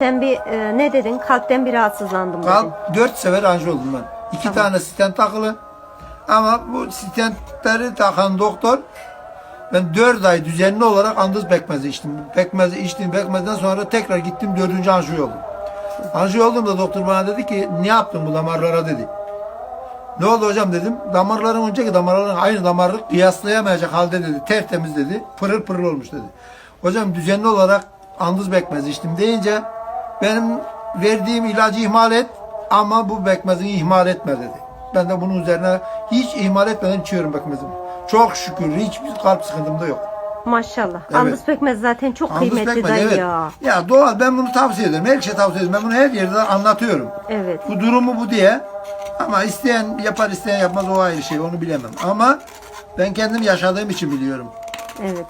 Sen bir e, ne dedin? Kalpten bir rahatsızlandım dedin. Kalp 4 sefer anji oldum ben. 2 tane stent takılı. Ama bu stentleri takan doktor ben 4 ay düzenli olarak andız pekmezi içtim. Pekmezi içtim. Pekmezden sonra tekrar gittim 4. anjiyo oldum. Anjiyo olduğumda doktor bana dedi ki ne yaptın bu damarlara dedi. Ne oldu hocam dedim. Damarların önceki damarların aynı damarlık kıyaslayamayacak halde dedi. Tertemiz dedi. Pırıl pırıl olmuş dedi. Hocam düzenli olarak andız bekmezi içtim deyince benim verdiğim ilacı ihmal et ama bu bekmezini ihmal etme dedi. Ben de bunun üzerine hiç ihmal etmeden içiyorum bekmezimi. Çok şükür hiçbir kalp sıkıntım da yok. Maşallah. Evet. Andız pekmez zaten çok Andız kıymetli pekmezi, dayı evet. ya. Ya doğal ben bunu tavsiye ederim. Her kişiye tavsiye ederim. Ben bunu her yerde anlatıyorum. Evet. Bu durumu bu diye. Ama isteyen yapar isteyen yapmaz o ayrı şey onu bilemem. Ama ben kendim yaşadığım için biliyorum. Evet.